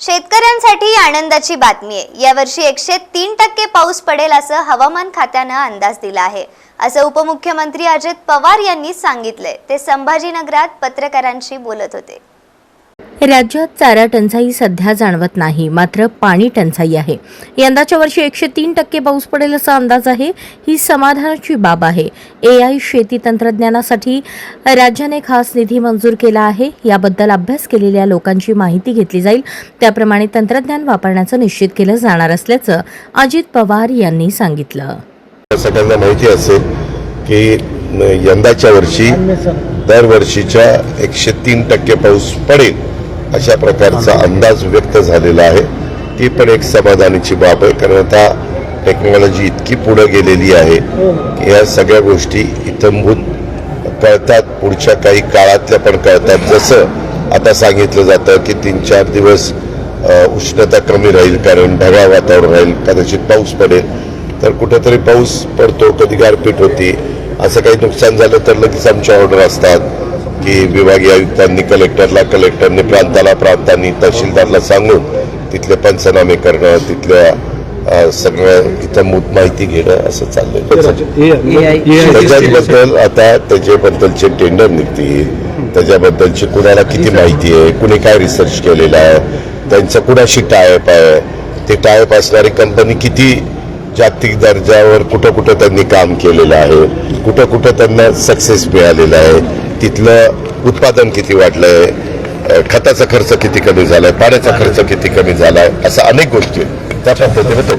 शेतकऱ्यांसाठी आनंदाची बातमी आहे. यावर्षी एकशे तीन टक्के पाऊस पडेल असं हवामान खात्यानं अंदाज दिला आहे. असं उपमुख्यमंत्री अजित पवार यांनी सांगितलंय. ते संभाजीनगरात पत्रकारांशी बोलत होते. राज्यात चारा टंचाई सध्या जाणवत नाही मात्र पाणी टंचाई आहे. यंदाच्या वर्षी एकशे तीन टक्के पाऊस पडेल असा अंदाज आहे. ही समाधानाची बाब आहे. ए आय शेती तंत्रज्ञानासाठी राज्याने खास निधी मंजूर केला आहे. याबद्दल अभ्यास केलेल्या लोकांची माहिती घेतली जाईल. त्याप्रमाणे तंत्रज्ञान वापरण्याचं निश्चित केलं जाणार असल्याचं अजित पवार यांनी सांगितलं. सगळ्यांना माहिती असेल की यंदाच्या वर्षी दरवर्षीच्या एकशे तीन टक्के पाऊस पडेल. अशा प्रकारचा अंदाज व्यक्त झालेला आहे. ती पण एक समाधानाची बाब आहे. कारण आता टेक्नॉलॉजी इतकी पुढे गेलेली आहे की या सगळ्या गोष्टी इथंभूत कळतात. पुढच्या काही काळातल्या पण कळतात. जसं आता सांगितलं जातं की तीन चार दिवस उष्णता कमी राहील कारण ढगाळ वातावरण राहील कदाचित पाऊस पडेल. तर कुठेतरी पाऊस पडतो कधी गारपीट होती. असं काही नुकसान झालं तर लगेच आमच्या ऑर्डर असतात. की विभागीय आयुक्तांनी कलेक्टरला कलेक्टरने प्रांताला प्रांतांनी तहसीलदारला सांगून तिथले पंचनामे करणं तिथल्या सगळं इथं माहिती घेणं असं चाललंय. त्याच्याबद्दल आता त्याच्याबद्दलचे टेंडर निघतील. त्याच्याबद्दलची कुणाला किती माहिती आहे? कुणी काय रिसर्च केलेला आहे? त्यांचं कुणाशी टायप आहे? ते टायप असणारी कंपनी किती जागतिक दर्जावर कुठं कुठं त्यांनी काम केलेलं आहे? कुठं कुठं त्यांना सक्सेस मिळालेला आहे? तिथलं उत्पादन किती वाढलंय? अ, खताचा खर्च किती कमी झालाय? पाण्याचा खर्च किती कमी झालाय? असं अनेक गोष्टी आहेत. त्या पद्धतीने तो